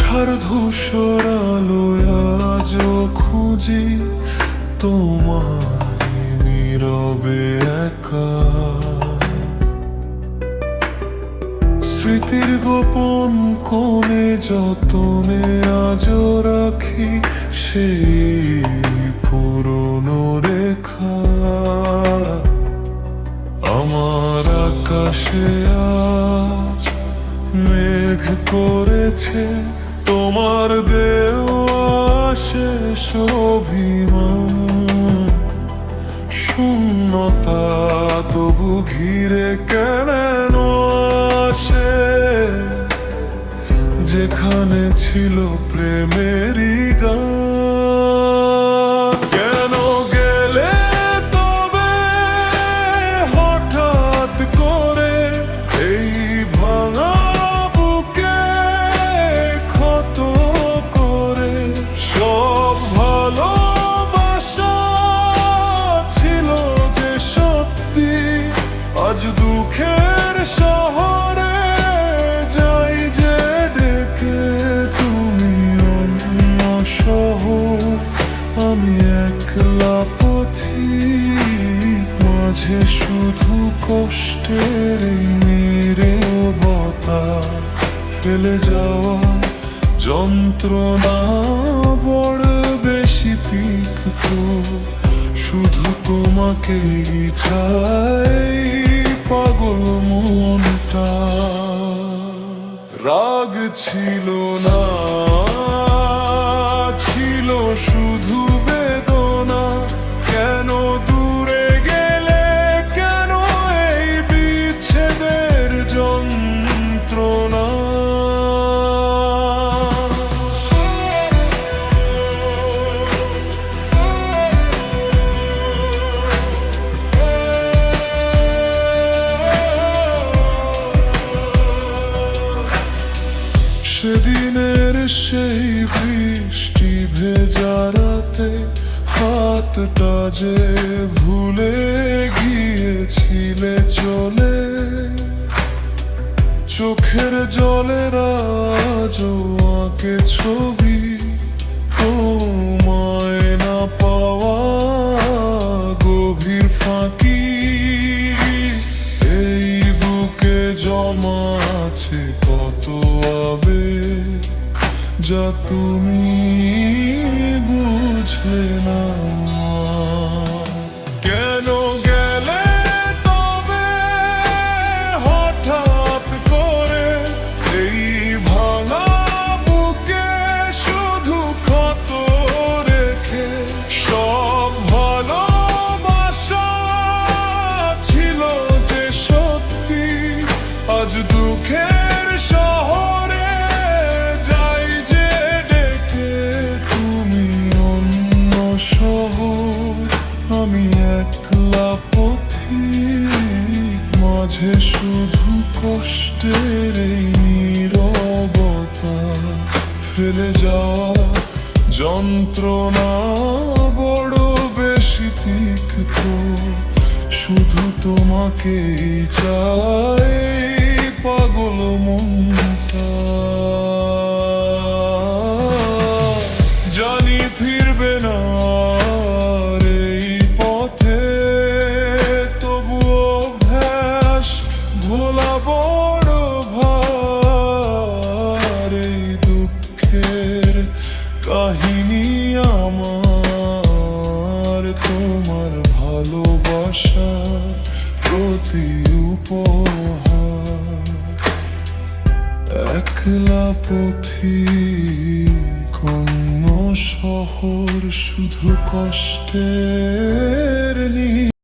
তার ধূসর আজও খুঁজি তোমায় নীরবে একা। স্মৃতির গোপন কোণে যতনে আজও রাখি সেই পুরনো করেছে তোমার দেওয়া শেষ অভিমান। শূন্যতা তবু ঘিরে কেন আসে? যেখানে ছিল প্রেমেরই গান মাঝে শুধু কষ্টের মেরে নীরবতা ফেলে যাওয়া যন্ত্রণা বড় বেশি তিক্ত। শুধু তোমাকে চাই পাগল মনটা। রাগ ছিল সেদিনের সেই বৃষ্টি ভেজা রাতে হাতটা যে ভুলে গিয়েছিলে চলে। চোখের জলের আজও আঁকে ছবি তোমায় না পাওয়া গভীর ফাঁকি। এই বুকে জমা আছে যা তুমি মাঝে শুধু কষ্টের এই নীরবতা। ফেলে যাওয়া যন্ত্রণা বড় বেশি তিক্ত। শুধু তোমাকে চাই পাগল মনটা। জানি ফিরবে না। তোমার ভালোবাসা প্রতি উপহার। একলা পথি কোন শহর শুধু কষ্টের নি